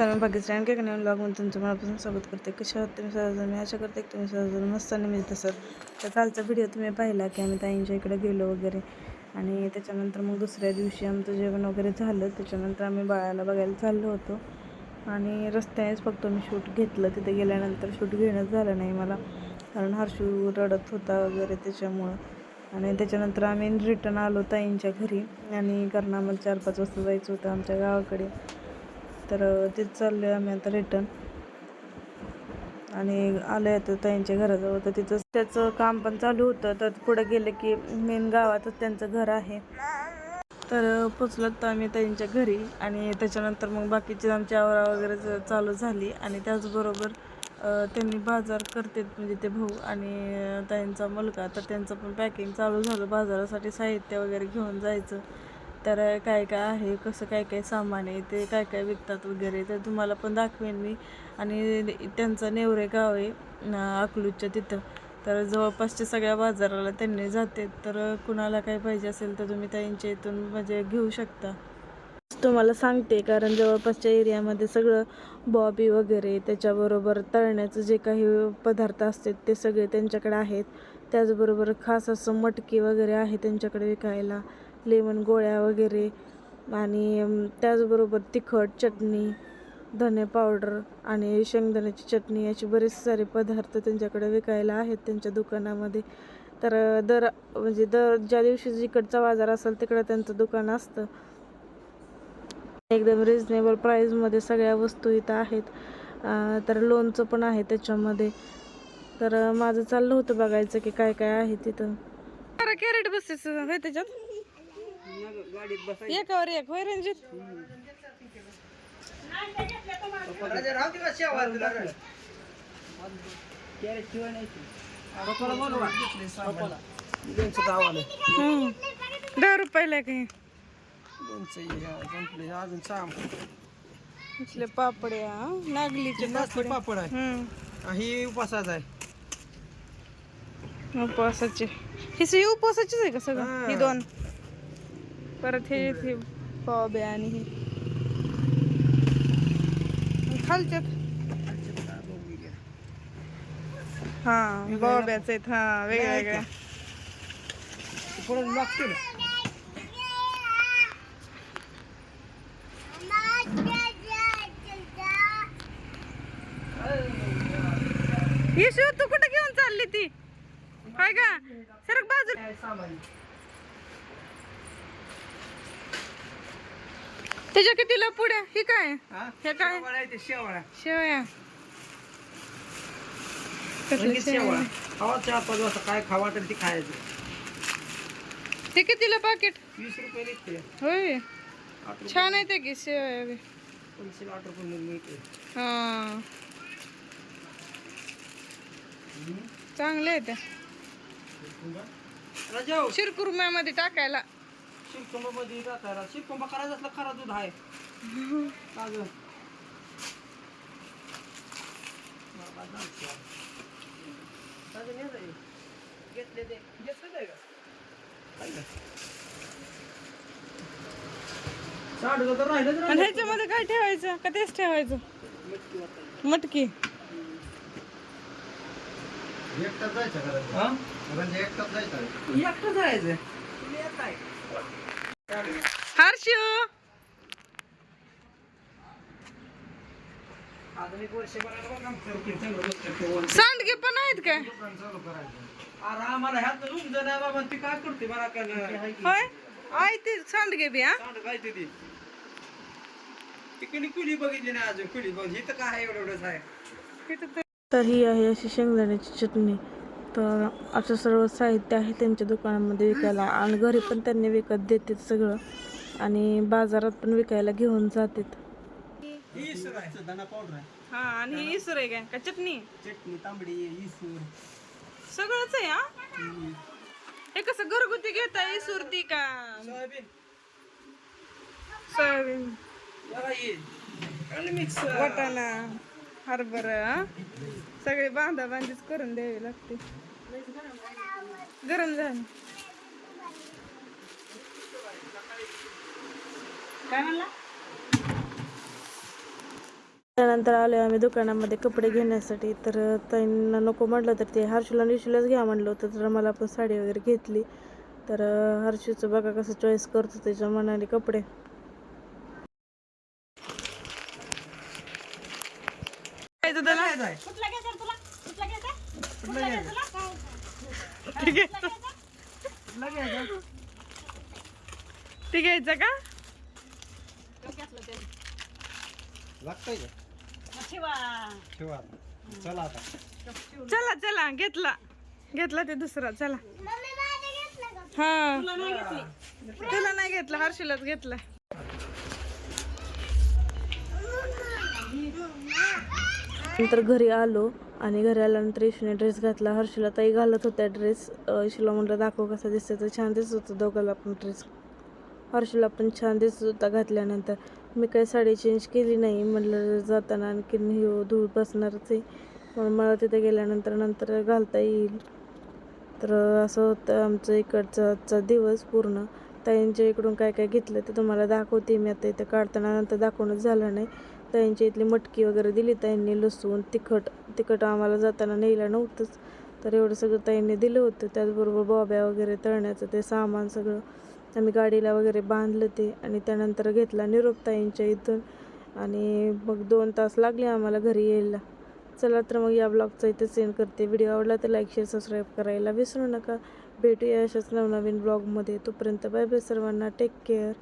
नमस्कार मी पाकिस्तान के कन्या ब्लॉगमध्ये तुमचं मनापासून स्वागत करते. कशा आहात तुम्ही सहजन मी आशा करते की तुम्ही सहजन मस्त आणि मी तसं तर कालचा व्हिडिओ तुम्ही पाहिला की आम्ही ताईंच्या इकडे गेलो वगैरे. आणि त्याच्यानंतर मग दुसऱ्या दिवशी आमचं जेवण वगैरे झालं. त्याच्यानंतर आम्ही बाळाला बघायला चाललो होतो. आणि रस्त्यानेच फक्त मी शूट घेतलं. तिथे गेल्यानंतर शूट घेणंच झालं नाही मला. कारण हर्षू रडत होता वगैरे त्याच्यामुळं. आणि त्याच्यानंतर आम्ही रिटर्न आलो ताईंच्या घरी. आणि कारण आम्हाला चार पाच वाजता जायचं होतं आमच्या गावाकडे. तर तेच चाललो आहे आम्ही आता रिटर्न आणि आलो आहे तर ताईंच्या घराजवळ तर तिथं त्याचं काम पण चालू होतं. तर पुढे गेलं की मेन गावातच त्यांचं घर आहे. तर पोचलो तर आम्ही ताईंच्या घरी आणि त्याच्यानंतर मग बाकीची आमची आवरा वगैरे चालू झाली. आणि त्याचबरोबर त्यांनी बाजार करतात म्हणजे ते भाऊ आणि त्यांचा ताईंचा मुलगा. तर त्यांचं पण पॅकिंग चालू झालं. बाजारासाठी साहित्य वगैरे घेऊन जायचं. तर काय काय आहे कसं काय काय सामान आहे ते काय काय विकतात वगैरे तर तुम्हाला पण दाखवेन मी. आणि त्यांचं नेवरे गाव आहे अकलूजच्या तिथं. तर जवळपासच्या सगळ्या बाजाराला त्यांनी जाते तर कुणाला काय पाहिजे असेल तर तुम्ही त्यांच्या इथून म्हणजे घेऊ शकता. तुम्हाला सांगते कारण जवळपासच्या एरियामध्ये सगळं बॉबी वगैरे त्याच्याबरोबर तळण्याचं जे काही पदार्थ असतात ते सगळे त्यांच्याकडे आहेत. त्याचबरोबर खास असं मटकी वगैरे आहे त्यांच्याकडे विकायला. लेमन गोळ्या वगैरे आणि त्याचबरोबर तिखट चटणी धने पावडर आणि शेंगदाण्याची चटणी याचे बरेच सारे पदार्थ त्यांच्याकडे विकायला आहेत त्यांच्या दुकानामध्ये. तर दर म्हणजे दर ज्या दिवशी जिकडचा बाजार असेल तिकडं त्यांचं दुकान असतं. एकदम रिजनेबल प्राईजमध्ये सगळ्या वस्तू इथं आहेत. तर लोणचं पण आहे त्याच्यामध्ये. तर माझं चाललं होतं बघायचं की काय काय आहे तिथं. कॅरेट बसेस त्याच्यात? एकावर एक. होय रंजित हम्म. दहा रुपयाला काही अजून सहा. इथले पापड्या नागलीचे पापड पापड आहे. हम्म. ही उपासाचा आहे. उपवासाचे. हे सगळे उपवासाचेच आहे का सगळं? हा. ही दोन? परत हे हे पावबे आणि हे. खालच्यात. हा बाब्याच आहेत. हा वेगळ्या वेगळ्या येशू तू कुठे घेऊन चालली ती? काय का? सरक बाजू त्याच्या कितीला पुढे ही काय? हे? काय? शेवाळा आहे ते शेवाळा शेवया लगेच शेवाळा खावा चार पाच वाजता काय खावा तर ते खायचं. हे कितीला पाकिट वीस रुपये निघते. होय. छान आहे ते की शेवया बी. पंचवीस आठ रुपये मिळते. हा. चांगले आहे त्या. शिरकुर्म्यामध्ये टाकायला. करायचं असलं खरा दूध आहे. घेतले ते घेतले? साडू तर आणि. ह्याच्यामध्ये काय ठेवायचं का तेच ठेवायचं मटकी वाटायची. मटकी हा? एकटं जायचं तुम्ही येत आहे. हर्षू! वन. सांडगे पण आहेत काय? आम्हाला ह्यात रूम जण आहे बाबा ती काय करते मला काय नाही. होय? आहे ते सांडगे बी हा? सांड काय ते ती. तिकडे कुली बघितली नाही अजून कुली बघ इथं काय एवढं एवढंच आहे तर ही आहे अशी शेंगदाण्याची चटणी. तर असं सर्व साहित्य आहे त्यांच्या दुकानामध्ये विकायला. आणि घरी पण त्यांनी विकत देतात सगळं. आणि बाजारात पण विकायला घेऊन जातात. ही इसर आहे धना पावडर आहे हा आणि ही इसर आहे काय? का चटणी? चटणी तांबडी इसूर सगळंच आहे हा? हे कसं घरगुती घेता इसुर ती का? सोयाबीन. सोयाबीन. वाटाणा. हरभर सगळे बांधा बांधीच करून द्यावी लागते. गरम झालं. काय म्हणला? त्यानंतर आलो आम्ही दुकानामध्ये कपडे घेण्यासाठी. तर त्यांना नको म्हटलं तर ते हर्षूला निशूलाच घ्या म्हणलं होतं तर मला पण साडी वगैरे घेतली. तर हर्षूचं बघा कसं चॉईस करतो त्याच्या मनाने कपडे काय तुझं ना? काय कुठला घ्यायचा तुला? कुठला घ्यायचा? कुठला ते का? लागतंय चला आता. चला चला घेतला. घेतला ते दुसरा चला. हा. तुला नाही घेतली. तुला नाही घेतला हर्षीलाच घेतला. नंतर घरी आलो आणि घरी आल्यानंतर इशूने ड्रेस घातला. हर्षला ताई घालत होत्या ड्रेस ईशूला म्हटलं दाखव कसा दिसतो तर छान दिसत होतं दोघाला पण ड्रेस हर्षला पण छान दिसत होता घातल्यानंतर. मी काही साडी चेंज केली नाही म्हटलं जाताना आणखीन हे धूळ बसणारच आहे. म्हणून मला तिथे गेल्यानंतर नंतर घालता येईल. तर असं होतं आमचं इकडचा आजचा दिवस पूर्ण. ताईंच्या इकडून काय काय घेतलं ते तुम्हाला दाखवते मी आता इथं काढताना. नंतर दाखवणंच झालं नाही. ताईंच्या इथली मटकी वगैरे दिली ताईंनी लसूण तिखट. तिखट आम्हाला जाताना नेलं नव्हतंच. तर एवढं सगळं ताईंनी दिलं होतं. त्याचबरोबर बॉब्या वगैरे तळण्याचं ते सामान सगळं आम्ही गाडीला वगैरे बांधलं ते आणि त्यानंतर घेतला निरोप ताईंच्या इथून. आणि मग दोन तास लागले आम्हाला घरी यायला. चला तर मग या ब्लॉगचा इथे सेंड करते. व्हिडिओ आवडला तर लाईक शेअर सबस्क्राईब करायला विसरू नका. भेटूया अशाच नवनवीन ब्लॉगमध्ये. तोपर्यंत बाय बाय सर्वांना. Take care